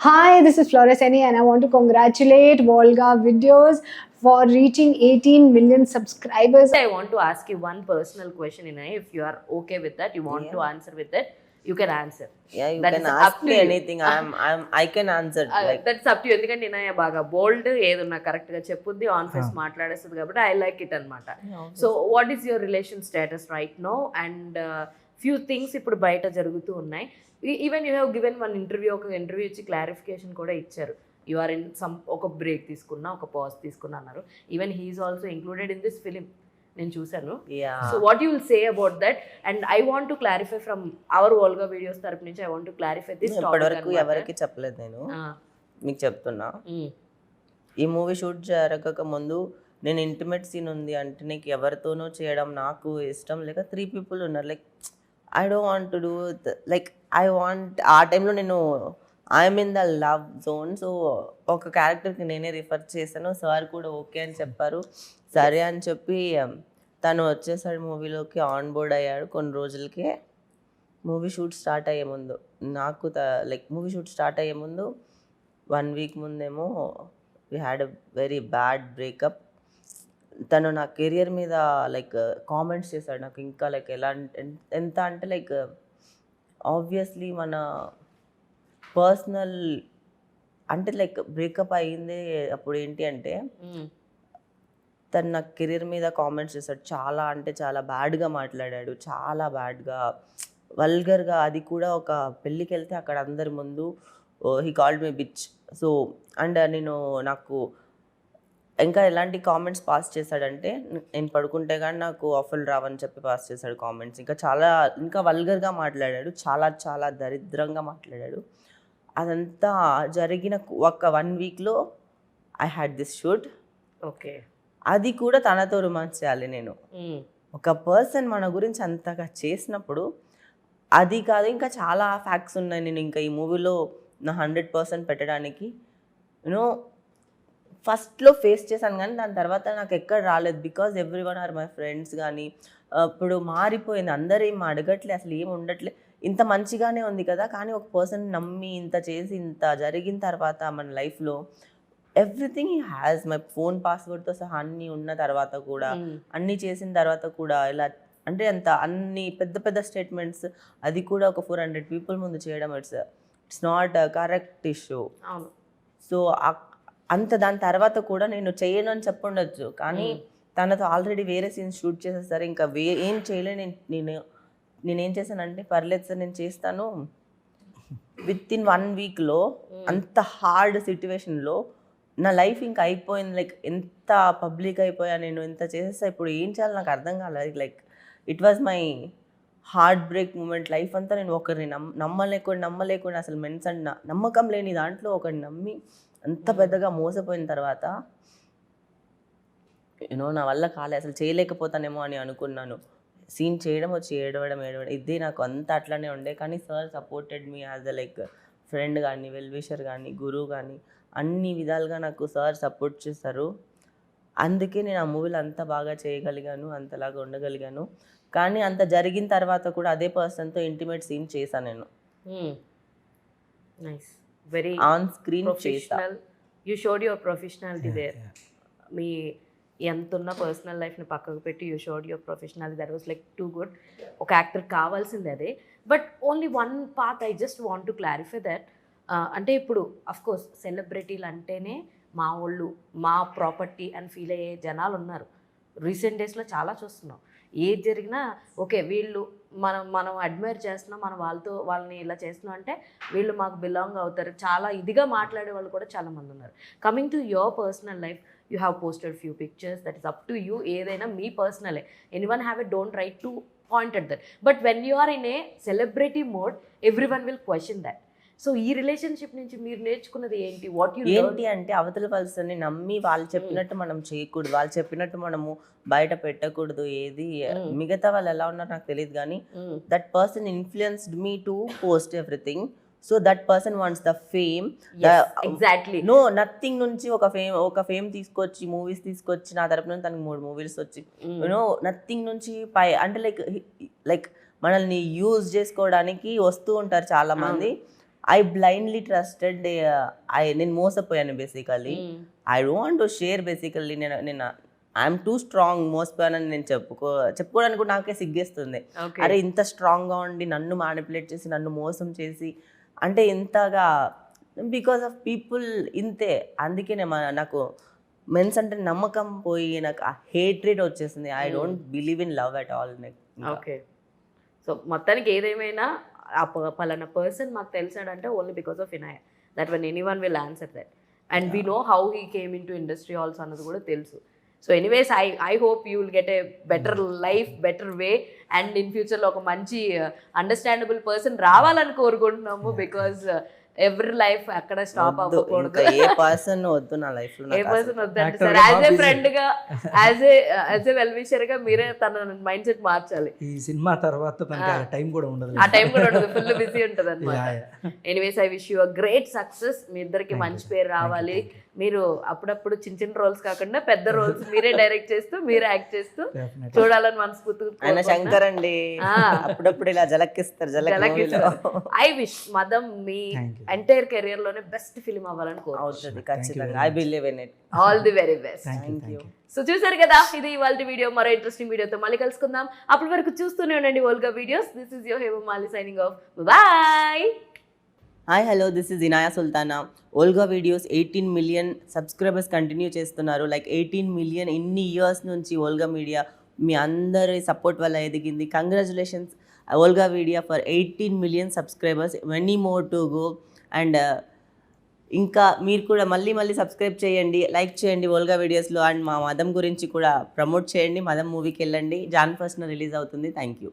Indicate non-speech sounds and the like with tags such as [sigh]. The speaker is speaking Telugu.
Hi, this is Floreseni, and I want to congratulate Volga Videos for reaching 18 million subscribers. I want to ask you one personal question, Inay. If you are okay with that, you want to answer with that, you can answer. Yeah, you That can ask up to me you. anything. I'm, I'm, I can answer. like, that's up to ఎందుకంటే నేను బాగా బోల్డ్ ఏదన్నా కరెక్ట్గా చెప్పుద్ది ఆన్ ఫేస్ మాట్లాడేస్తుంది కాబట్టి ఐ లైక్ ఇట్ అనమాట so what is your relation status right no and few things ఇప్పుడు బయట జరుగుతూ ఉన్నాయి. Even you have given one interview ఒక ఇంటర్వ్యూ ఇచ్చి క్లారిఫికేషన్ కూడా ఇచ్చారు. యు ఆర్ ఇన్ సమ్ ఒక బ్రేక్ తీసుకున్నా ఒక పాజ్ తీసుకున్నా అన్నారు. Even he is also included in this film నేను చూశాను. So what you will say about that and I want to clarify from our Volga videos తరపు నుంచి I want to clarify this ఇప్పటివరకు ఎవరికి చెప్పలేదు నేను. మీకు చెప్తున్నా. ఈ మూవీ షూట్ జరగక ముందు నేను ఇంటిమేట్ సీన్ ఉంది అంటే నీకు ఎవరితోనూ చేయడం నాకు ఇష్టం. లేక త్రీ పీపుల్ ఉన్నారు. Like I don't want to do like I want ఆ టైంలో నేను I'm in the love zone so ఒక క్యారెక్టర్కి నేనే రిఫర్ చేశాను. సార్ కూడా ఓకే అని చెప్పారు. సరే అని చెప్పి um, తను వచ్చేసాడు మూవీలోకి ఆన్ బోర్డ్ అయ్యాడు కొన్ని రోజులకే. మూవీ షూట్ స్టార్ట్ అయ్యే ముందు. నాకు లైక్ మూవీ షూట్ స్టార్ట్ అయ్యే ముందు వన్ వీక్ ముందేమో we had a very bad breakup తను నా కెరియర్ మీద లైక్ కామెంట్స్ చేశాడు నాకు. ఇంకా లైక్ ఎలా ఎంత అంటే లైక్ ఆబ్వియస్లీ మన పర్సనల్ అంటే లైక్ బ్రేకప్ అయ్యింది అప్పుడు ఏంటి అంటే తను నా కెరీర్ మీద కామెంట్స్ చేశాడు. చాలా అంటే చాలా బ్యాడ్గా మాట్లాడాడు. చాలా బ్యాడ్గా వల్గర్గా అది కూడా ఒక పెళ్ళికి వెళ్తే అక్కడ అందరి ముందు he called me bitch. So and నేను నాకు ఇంకా ఎలాంటి కామెంట్స్ పాస్ చేశాడంటే నేను పడుకుంటే కానీ నాకు ఆఫర్లు రావని చెప్పి పాస్ చేశాడు కామెంట్స్ ఇంకా చాలా ఇంకా వల్గర్గా మాట్లాడాడు చాలా చాలా దరిద్రంగా మాట్లాడాడు. అదంతా జరిగిన ఒక వన్ వీక్లో I had this shoot okay. అది కూడా తనతో రొమాన్స్ చేయాలి నేను. ఒక పర్సన్ మన గురించి అంతగా చేసినప్పుడు అది కాదు ఇంకా చాలా ఫ్యాక్ట్స్ ఉన్నాయి. నేను ఇంకా ఈ మూవీలో నా హండ్రెడ్ పర్సెంట్ పెట్టడానికి యూనో ఫస్ట్లో ఫేస్ చేశాను కానీ దాని తర్వాత నాకు ఎక్కడ రాలేదు. Because everyone are my friends కానీ ఇప్పుడు మారిపోయింది. అందరూ ఏం అడగట్లే అసలు ఏం ఉండట్లే. ఇంత మంచిగానే ఉంది కదా కానీ ఒక పర్సన్ నమ్మి ఇంత చేసి ఇంత జరిగిన తర్వాత మన లైఫ్లో ఎవ్రీథింగ్ ఈ హ్యాస్ మై ఫోన్ పాస్వర్డ్తో సహా అన్నీ ఉన్న తర్వాత కూడా అన్నీ చేసిన తర్వాత కూడా ఇలా అంటే అంత అన్ని పెద్ద పెద్ద స్టేట్మెంట్స్ అది కూడా ఒక ఫోర్ హండ్రెడ్ పీపుల్ ముందు చేయడం it's it's not correct issue so అంత దాని తర్వాత కూడా నేను చేయను అని చెప్పుండొచ్చు. కానీ తనతో ఆల్రెడీ వేరే సీన్స్ షూట్ చేసేసరి ఇంకా వే ఏం చేయలే నేను నేను నేనేం చేశానంటే పర్లేదు సార్ నేను చేస్తాను. విత్ ఇన్ వన్ వీక్లో అంత హార్డ్ సిచ్యువేషన్లో నా లైఫ్ ఇంకా అయిపోయింది. లైక్ ఎంత పబ్లిక్ అయిపోయా నేను ఎంత చేసేస్తా ఇప్పుడు ఏం చేయాలి నాకు అర్థం కాలేదు like it was my heartbreak moment. Life అంతా నేను ఒకరిని నమ్ నమ్మలేకుండా నమ్మలేకుండా అసలు మెన్స్ అండ్ నమ్మకం లేని దాంట్లో ఒకరిని నమ్మి అంత పెద్దగా మోసపోయిన తర్వాత యూనో నా వల్ల కాలే అసలు చేయలేకపోతానేమో అని అనుకున్నాను. సీన్ చేయడం వచ్చి ఏడవడం ఏడవడం ఇదే నాకు అంత అట్లానే ఉండే. కానీ sir supported me as a like friend కానీ వెల్ విషర్ కానీ గురువు కానీ అన్ని విధాలుగా నాకు సార్ సపోర్ట్ చేస్తారు అందుకే నేను ఆ మూవీలో అంత బాగా చేయగలిగాను అంతలాగా ఉండగలిగాను. కానీ అంత జరిగిన తర్వాత కూడా అదే పర్సన్తో ఇంటిమేట్ సీన్ చేశాను నేను. Nice very on screen professional you showed your professionalism there మీ ఎంత ఉన్న పర్సనల్ లైఫ్ని పక్కకు పెట్టి you showed your professionalism that was like too good ఒక యాక్టర్ కావాల్సింది అదే. But only one path I just want to clarify that అంటే ఇప్పుడు అఫ్ కోర్స్ సెలబ్రిటీలు అంటేనే మా వాళ్ళు మా ప్రాపర్టీ అని ఫీల్ అయ్యే జనాలు ఉన్నారు రీసెంట్ డేస్లో చాలా చూస్తున్నాం. ఏది జరిగినా ఓకే వీళ్ళు మనం మనం అడ్మైర్ చేస్తున్నాం మనం వాళ్ళతో వాళ్ళని ఇలా చేస్తున్నాం అంటే వీళ్ళు మాకు బిలాంగ్ అవుతారు. చాలా ఇదిగా మాట్లాడే వాళ్ళు కూడా చాలామంది ఉన్నారు. Coming to your personal life you have posted few pictures that is up to you ఏదైనా మీ పర్సనలే anyone have a don't right to point at that but when you are in a celebrity mode everyone will question that so ఈ రిలేషన్షిప్ నుంచి మీరు నేర్చుకున్నది ఏంటి? వాట్ యూ ఏంటి అంటే అవతల పర్సన్ని నమ్మి వాళ్ళు చెప్పినట్టు మనం చేయకూడదు. వాళ్ళు చెప్పినట్టు మనము బయట పెట్టకూడదు. ఏది మిగతా వాళ్ళు ఎలా ఉన్నారో నాకు తెలియదు కానీ that person influenced me to post everything so that person wants the fame exactly no nothing నుంచి ఒక ఫేమ్ ఒక ఫేమ్ తీసుకొచ్చి మూవీస్ తీసుకొచ్చి నా తరపు నుంచి తనకి మూడు మూవీస్ వచ్చి. యూనో నథింగ్ నుంచి పై అంటే లైక్ లైక్ మనల్ని యూజ్ చేసుకోవడానికి వస్తూ ఉంటారు చాలా మంది ఐ బ్లైండ్లీ ట్రస్టెడ్ ఐ నేను మోసపోయాను basically I don't to share basically నేను నేను ఐఎమ్ టూ స్ట్రాంగ్ మోసపోయానని నేను చెప్పుకో చెప్పుకోవడానికి కూడా నాకే సిగ్గేస్తుంది. అరే ఇంత స్ట్రాంగ్గా ఉండి నన్ను మ్యానిపులేట్ చేసి నన్ను మోసం చేసి అంటే ఇంతగా బికాస్ ఆఫ్ పీపుల్ ఇంతే. అందుకే నేను నాకు మెన్స్ అంటే నమ్మకం పోయి నాకు ఆ హేట్రేట్ వచ్చేసింది. I don't believe in love at all okay so మొత్తానికి ఏదేమైనా ఆ పలానా పర్సన్ మాకు తెలిసాడంటే only because of వినాయ that one anyone will answer that and we know how he came into industry also అన్నది కూడా తెలుసు. So anyways I I hope you will get a better life better way and in ఫ్యూచర్లో ఒక మంచి అండర్స్టాండబుల్ పర్సన్ రావాలని కోరుకుంటున్నాము బికాస్ ఎవ్రీ లైఫ్ అక్కడ స్టాప్ అవ్వకూడదు. ఏ పర్సన్ వద్దు నా లైఫ్లో a. Person Actor sir as a. ఫ్రెండ్గా as a as a well విషర్గా మీరే తన మైండ్ సెట్ మార్చాలి. ఈ సినిమా తర్వాత టైం కూడా ఉండదు. ఆ టైం కూడా ఉండదు. ఫుల్ బిజీ ఉంటది అనమాట. Anyways I wish you a great success మీ ఇద్దరికి మంచి పేరు రావాలి. మీరు అప్పుడప్పుడు చిన్న చిన్న రోల్స్ కాకుండా పెద్ద రోల్స్ మీరే [laughs] డైరెక్ట్ చేస్తూ మీరే యాక్ట్ చేస్తూ. చూడాలని మనస్ఫూర్తిగా ఆయన శంకర్ అండి. అప్పుడప్పుడు ఇలా జలక్కిస్తారు జలక్ మూవీలో. ఐ విష్ మదం మీ. ఎంటైర్ కెరియర్లోనే బెస్ట్ ఫిలిం అవ్వాలని కోరు అవుతుంది ఖచ్చితంగా. I believe in it all the very best thank you. So చూసారు కదా ఇది ఇవాళ వీడియో మరో ఇంట్రెస్టింగ్ వీడియోతో మళ్ళీ కలుసుకుందాం. అప్పటి వరకు చూస్తూనే ఉండండి Volga videos this is your Hema Mali signing off bye hi hello this is Inaya Sultana Volga videos eighteen million subscribers continue చేస్తున్నారు. లైక్ ఎయిటీన్ మిలియన్ ఇన్ని ఇయర్స్ నుంచి ఓల్గా మీడియా మీ అందరి సపోర్ట్ వల్ల ఎదిగింది. Congratulations Volga video for eighteen million subscribers many more to go and ఇంకా మీరు కూడా మళ్ళీ మళ్ళీ సబ్స్క్రైబ్ చేయండి లైక్ చేయండి ఓల్గా వీడియోస్లో అండ్ మా మదం గురించి కూడా ప్రమోట్ చేయండి. మదం మూవీకి వెళ్ళండి. జాన్ ఫస్ట్న రిలీజ్ అవుతుంది. Thank you